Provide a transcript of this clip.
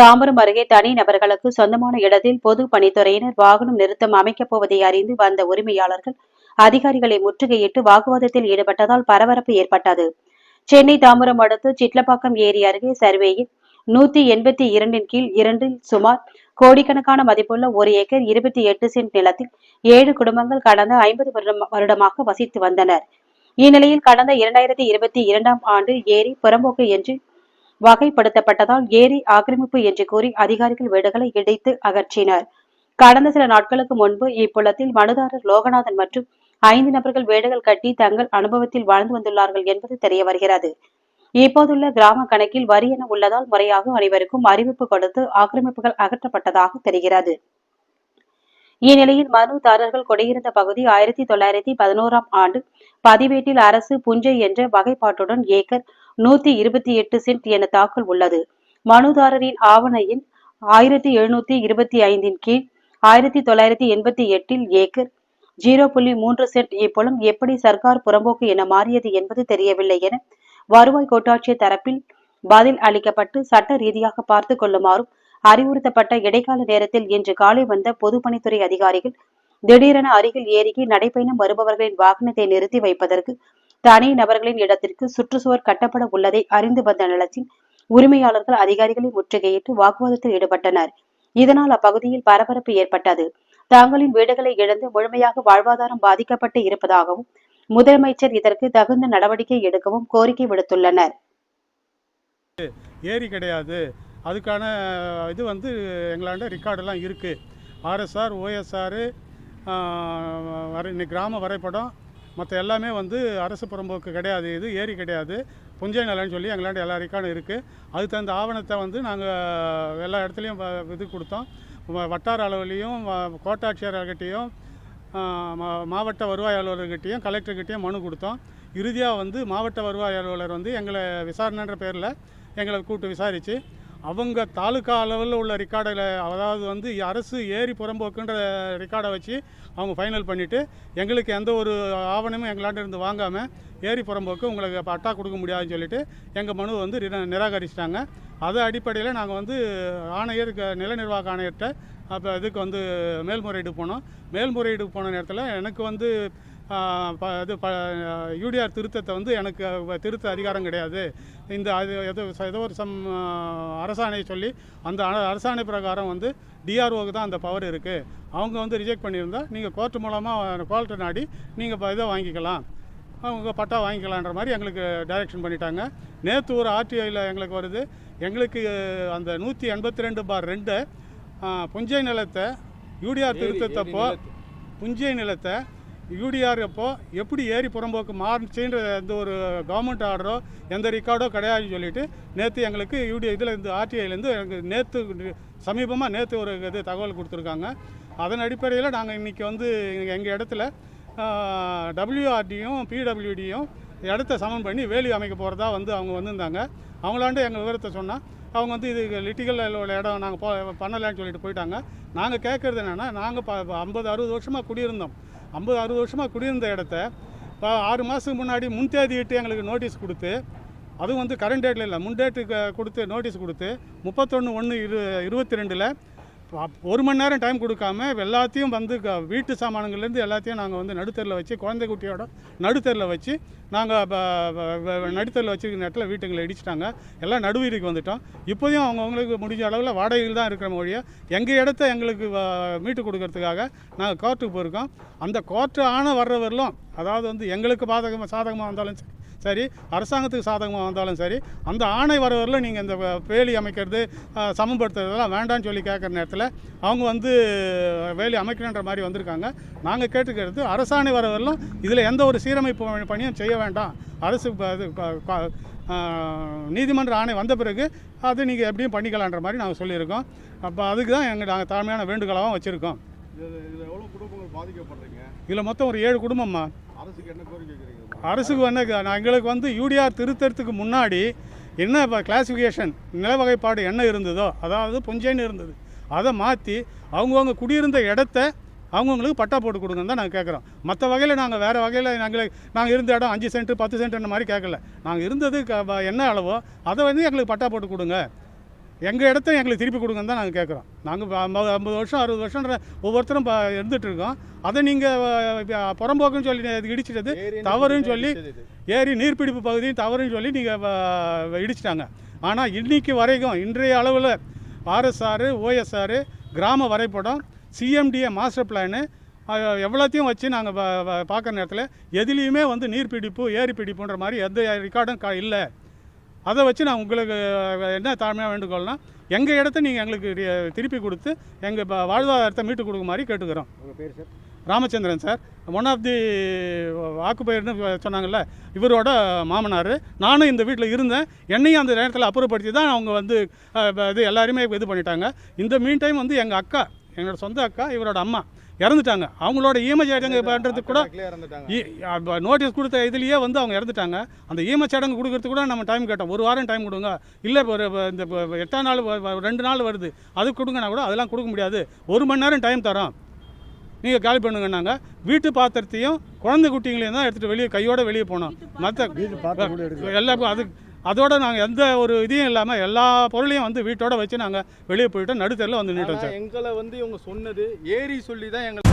தாம்பரம் அருகே தனி நபர்களுக்கு சொந்தமான இடத்தில் பொது பணித்துறையினர் வாகனம் நிறுத்தம் அமைக்கப் போவதை அறிந்து வந்த உரிமையாளர்கள் அதிகாரிகளை முற்றுகையிட்டு வாக்குவாதத்தில் ஈடுபட்டதால் பரபரப்பு ஏற்பட்டது. சென்னை தாம்பரம் அடுத்து சிட்லப்பாக்கம் ஏரி அருகே சர்வேயில் நூத்தி எண்பத்தி இரண்டின் கீழ் இரண்டில் சுமார் கோடிக்கணக்கான மதிப்புள்ள ஒரு ஏக்கர் இருபத்தி எட்டு சென்ட் நிலத்தில் ஏழு குடும்பங்கள் கடந்த ஐம்பது வருடமாக வசித்து வந்தனர். இந்நிலையில் கடந்த இரண்டாயிரத்தி இருபத்தி இரண்டாம் ஆண்டு ஏரி புறம்போக்கு என்று வகைப்படுத்தப்பட்டதால் ஏரி ஆக்கிரமிப்பு என்று கூறி அதிகாரிகள் வீடுகளை இடித்து அகற்றினர். கடந்த சில நாட்களுக்கு முன்பு இப்புலத்தில் மனுதாரர் லோகநாதன் மற்றும் ஐந்து நபர்கள் வீடுகள் கட்டி தங்கள் அனுபவத்தில் வாழ்ந்து வந்துள்ளார்கள் என்பது தெரிய வருகிறது. இப்போதுள்ள கிராம கணக்கில் வரி என உள்ளதால் முறையாக அனைவருக்கும் அறிவிப்பு கொடுத்து ஆக்கிரமிப்புகள் அகற்றப்பட்டதாக தெரிகிறது. இந்நிலையில் மனுதாரர்கள் குடியிருந்த பகுதி ஆயிரத்தி தொள்ளாயிரத்தி பதினோராம் ஆண்டு பதிவேட்டில் அரசு புஞ்சை என்ற வகைப்பாட்டுடன் ஏக்கர் நூத்தி இருபத்தி எட்டு சென்ட் என தாக்கல் உள்ளது. மனுதாரரின் ஆவண எண் ஆயிரத்தி எழுநூத்தி இருபத்தி ஐந்தின் கீழ் ஆயிரத்தி தொள்ளாயிரத்தி எண்பத்தி எட்டில் ஏக்கர் ஜீரோ புள்ளி மூன்று சென்ட் இப்பொழுது எப்படி சர்க்கார் புறம்போக்கு என மாறியது என்பது தெரியவில்லை என வருவாய் கோட்டாட்சியர் தரப்பில் பதில் அளிக்கப்பட்டு சட்ட ரீதியாக பார்த்து கொள்ளுமாறும் அறிவுறுத்தப்பட்ட இடைக்கால நேரத்தில் இன்று காலை வந்த பொதுப்பணித்துறை அதிகாரிகள் திடீரென அருகில் ஏரிக்கு நடைபயணம் வருபவர்களின் வாகனத்தை நிறுத்தி வைப்பதற்கு தனி நபர்களின் இடத்திற்கு சுற்றுச்சுவர் கட்டப்பட உள்ளதை அறிந்து வந்த நிலத்தின் உரிமையாளர்கள் அதிகாரிகளை முற்றுகையிட்டு வாக்குவாதத்தில் ஈடுபட்டனர். இதனால் அப்பகுதியில் பரபரப்பு ஏற்பட்டது. தாங்களின் வீடுகளை இழந்து முழுமையாக வாழ்வாதாரம் பாதிக்கப்பட்டு இருப்பதாகவும் முதலமைச்சர் இதற்கு தகுந்த நடவடிக்கை எடுக்கவும் கோரிக்கை விடுத்துள்ளனர். ஏரி கிடையாது. அதுக்கான இது வந்து எங்களாண்ட ரெக்கார்டெல்லாம் இருக்குது ஆர்எஸ்ஆர் ஓஎஸ்ஆர் வரை இன்னைக்கு கிராம வரைபடம் மற்ற எல்லாமே வந்து அரசு புறம்போக்கு கிடையாது. இது ஏரி கிடையாது. புஞ்சை நிலம்னு சொல்லி எங்களாண்ட எல்லா ரெக்கார்டும் இருக்குது அதுக்கு தகுந்த ஆவணத்தை வந்து நாங்கள் எல்லா இடத்துலையும் வ- இது கொடுத்தோம். வட்டார அளவுலேயும் கோட்டாட்சியர்கிட்டையும் மா- மாவட்ட வருவாய் அலுவலர்கிட்டையும் கலெக்டர்கிட்டையும் மனு கொடுத்தோம். இறுதியாக வந்து மாவட்ட வருவாய் அலுவலர் வந்து எங்களை விசாரணைன்ற பேரில் எங்களை கூப்பிட்டு விசாரித்து அவங்க தாலுக்கா அளவில் உள்ள ரெக்கார்டில் அதாவது வந்து அரசு ஏரி புறம்போக்குன்ற ரெக்கார்டை வச்சு அவங்க ஃபைனல் பண்ணிவிட்டு எங்களுக்கு எந்த ஒரு ஆவணமும் எங்களாண்ட இருந்து வாங்காமல் ஏரி புறம்போக்கு உங்களுக்கு பட்டா கொடுக்க முடியாதுன்னு சொல்லிட்டு எங்கள் மனு வந்து நிராகரிச்சிட்டாங்க. அது அடிப்படையில் நாங்கள் வந்து ஆணையர் க- நில நிர்வாக ஆணையர்கிட்ட அப்போ இதுக்கு வந்து மேல்முறையீடு போனோம். மேல்முறையீடு போன நேரத்தில் எனக்கு வந்து இது ப யூடிஆர் திருத்தத்தை வந்து எனக்கு திருத்த அதிகாரம் கிடையாது. இந்த அது ஏதோ ஏதோ ஒரு சம் அரசாணையை சொல்லி அந்த அரசாணை பிரகாரம் வந்து டிஆர்ஓக்கு தான் அந்த பவர் இருக்குது அவங்க வந்து ரிஜெக்ட் பண்ணியிருந்தா நீங்கள் கோர்ட் மூலமாக கோர்ட்டை நாடி நீங்கள் இதை வாங்கிக்கலாம். அவங்க பட்டா வாங்கிக்கலான்ற மாதிரி எங்களுக்கு டைரக்ஷன் பண்ணிட்டாங்க. நேற்று ஒரு ஆர்டிஐயில் எங்களுக்கு வருது. எங்களுக்கு அந்த நூற்றி எண்பத்தி ரெண்டு பார் ரெண்டு புஞ்சை நிலத்தை யூடிஆர் திருத்தத்தப்போ புஞ்சை நிலத்தை யூடிஆர் அப்போது எப்படி ஏரி புறம்போக்கு மாறுச்சுன்ற எந்த ஒரு கவர்மெண்ட் ஆர்டரோ எந்த ரெக்கார்டோ கிடையாதுன்னு சொல்லிட்டு நேற்று எங்களுக்கு யூடி இதில் இந்த ஆர்டிஐலேருந்து எனக்கு நேற்று சமீபமாக நேற்று ஒரு இது தகவல் கொடுத்துருக்காங்க. அதன் அடிப்படையில் நாங்கள் இன்றைக்கி வந்து எங்கள் இடத்துல டபிள்யூஆர்டியும் பிடபிள்யூடியும் இடத்த சமன் பண்ணி வேலி அமைக்க போகிறதா வந்து அவங்க வந்திருந்தாங்க. அவங்களாண்டு எங்கள் விவரத்தை சொன்னால் அவங்க வந்து இது லிட்டிகல் உள்ள இடம் நாங்கள் போ பண்ணலான்னு சொல்லிட்டு போயிட்டாங்க. நாங்கள் கேட்குறது என்னென்னா நாங்கள் ப ஐம்பது அறுபது வருஷமாக குடியிருந்தோம். ஐம்பது அறுபது வருஷமாக குடியிருந்த இடத்த இப்போ ஆறு மாதத்துக்கு முன்னாடி முன்தேதி இட்டு எங்களுக்கு நோட்டீஸ் கொடுத்து அதுவும் வந்து கரண்ட் டேட்டில் இல்லை முன் டேட்டுக்கு கொடுத்து நோட்டீஸ் கொடுத்து முப்பத்தொன்று ஒன்று இரு இருபத்தி ரெண்டில் ஒரு மணி நேரம் டைம் கொடுக்காம எல்லாத்தையும் வந்து க- வீட்டு சாமானுங்கள்லேருந்து எல்லாத்தையும் நாங்கள் வந்து நடுத்தரில் வச்சு குழந்தை குட்டியோட நடுத்தரில் வச்சு நாங்கள் நடுத்தரில் வச்சுருக்க நேரத்தில் வீட்டுங்களை இடிச்சிட்டாங்க. எல்லாம் நடுவீதிக்கு வந்துட்டோம். இப்போதையும் அவங்கவுங்களுக்கு முடிஞ்ச அளவில் வாடகையில் தான் இருக்கிற மொழியை எங்கள் இடத்த எங்களுக்கு மீட்டு கொடுக்கறதுக்காக நாங்கள் கோர்ட்டுக்கு போயிருக்கோம். அந்த கோர்ட்டு ஆன வர்றவரிலும் அதாவது வந்து எங்களுக்கு பாதகமாக சாதகமாக இருந்தாலும் சரி சரி அரசாங்கத்துக்கு சாதகமாக வந்தாலும் சரி அந்த ஆணை வர வரலும் நீங்கள் இந்த வேலி அமைக்கிறது சமப்படுத்துறதெல்லாம் வேண்டாம்னு சொல்லி கேட்குற நேரத்தில் அவங்க வந்து வேலி அமைக்கணுன்ற மாதிரி வந்திருக்காங்க. நாங்கள் கேட்டுக்கிறது அரசாணை வர வரலும் இதில் எந்த ஒரு சீரமைப்பு பணி- பணியும் செய்ய வேண்டாம். அரசு இது நீதிமன்ற ஆணை வந்த பிறகு அது நீங்கள் எப்படியும் பண்ணிக்கலான்ற மாதிரி நாங்கள் சொல்லியிருக்கோம். அப்போ அதுக்கு தான் எங்கள் நாங்கள் தாழ்மையான வேண்டுகோளாகவும் வச்சுருக்கோம். இதில் மொத்தம் ஒரு ஏழு குடும்பம்மா. அரசுக்கு என்ன அரசுக்கு வந்து நான் எங்களுக்கு வந்து யூடிஆர் திருத்தறதுக்கு முன்னாடி என்ன இப்போ கிளாசிஃபிகேஷன் நில வகைப்பாடு என்ன இருந்ததோ அதாவது பொஞ்சைன்னு இருந்தது அதை மாற்றி அவங்கவுங்க குடியிருந்த இடத்த அவங்கவுங்களுக்கு பட்டா போட்டு கொடுங்கன்னு தான் நாங்கள் கேட்குறோம் மற்ற வகையில் நாங்கள் வேறு வகையில் நாங்கள் நாங்கள் இருந்த இடம் அஞ்சு சென்ட் பத்து சென்ட் மாதிரி கேட்கல நாங்கள் இருந்தது என்ன அளவோ அதை வந்து எங்களுக்கு பட்டா போட்டு கொடுங்க. எங்கள் இடத்த எங்களுக்கு திருப்பி கொடுங்கன்னு தான் நாங்கள் கேட்குறோம் நாங்கள் ஐம்பது ஐம்பது வருஷம் அறுபது வருஷம்ன்ற ஒவ்வொருத்தரும் ப இருந்துட்டு இருக்கோம். அதை நீங்கள் புறம்போக்குன்னு சொல்லி இடிச்சிட்டது தவறுன்னு சொல்லி ஏரி நீர்பிடிப்பு பகுதியும் தவறுன்னு சொல்லி நீங்கள் இடிச்சிட்டாங்க. ஆனால் இன்னைக்கு வரைக்கும் இன்றைய அளவில் ஆர்எஸ்ஆர் ஓஎஸ்ஆர் கிராம வரைபடம் சிஎம்டிஏ மாஸ்டர் பிளானு எவ்வளோத்தையும் வச்சு நாங்கள் பார்க்குற நேரத்தில் எதுலேயுமே வந்து நீர்பிடிப்பு ஏரி பிடிப்புன்ற மாதிரி எந்த ரெக்கார்டும் க இல்லை. அதை வச்சு நான் உங்களுக்கு என்ன தாழ்மையாக வேண்டுகோள்னா எங்கள் இடத்த நீங்கள் எங்களுக்கு திருப்பி கொடுத்து எங்கள் வாழ்வாதாரத்தை மீட்டு கொடுக்க மாதிரி கேட்டுக்கிறோம். உங்கள் பேர் sir Ramachandran sir. One of the வாக்குப்பயிர்னு சொன்னாங்கல்ல இவரோட மாமனார். நானும் இந்த வீட்டில் இருந்தேன். என்னையும் அந்த நேரத்தில் அப்புறப்படுத்தி தான் அவங்க வந்து இது எல்லாருமே இது பண்ணிட்டாங்க. இந்த மீன் டைம் வந்து எங்கள் அக்கா என்னோட சொந்த அக்கா இவரோட அம்மா இறந்துட்டாங்க. அவங்களோட ஈமச்சடங்கு பண்ணுறதுக்கு கூட நோட்டீஸ் கொடுத்த இதுலேயே வந்து அவங்க இறந்துட்டாங்க. அந்த ஈமச்சடங்கு கொடுக்கறதுக்கு கூட நம்ம டைம் கேட்டோம். ஒரு வாரம் டைம் கொடுங்க. இல்லை இப்போ ஒரு இந்த எட்டாம் நாள் ரெண்டு நாள் வருது. அது கொடுங்கன்னா கூட அதெல்லாம் கொடுக்க முடியாது. ஒரு மணி நேரம் டைம் தரோம். நீங்கள் காலி பண்ணுங்கன்னாங்க. வீட்டு பாத்திரத்தையும் குழந்தை குட்டிங்களையும் தான் எடுத்துகிட்டு வெளியே கையோட வெளியே போனோம். மற்ற எல்லாருக்கும் அது அதோட நாங்கள் எந்த ஒரு இதையும் இல்லாமல் எல்லா பொருளையும் வந்து வீட்டோட வச்சு நாங்கள் வெளியே போயிட்டோம் நடுத்தரில் வந்து நின்றுட்டோம் சார் எங்களை வந்து இவங்க சொன்னது ஏரி சொல்லி தான் எங்களை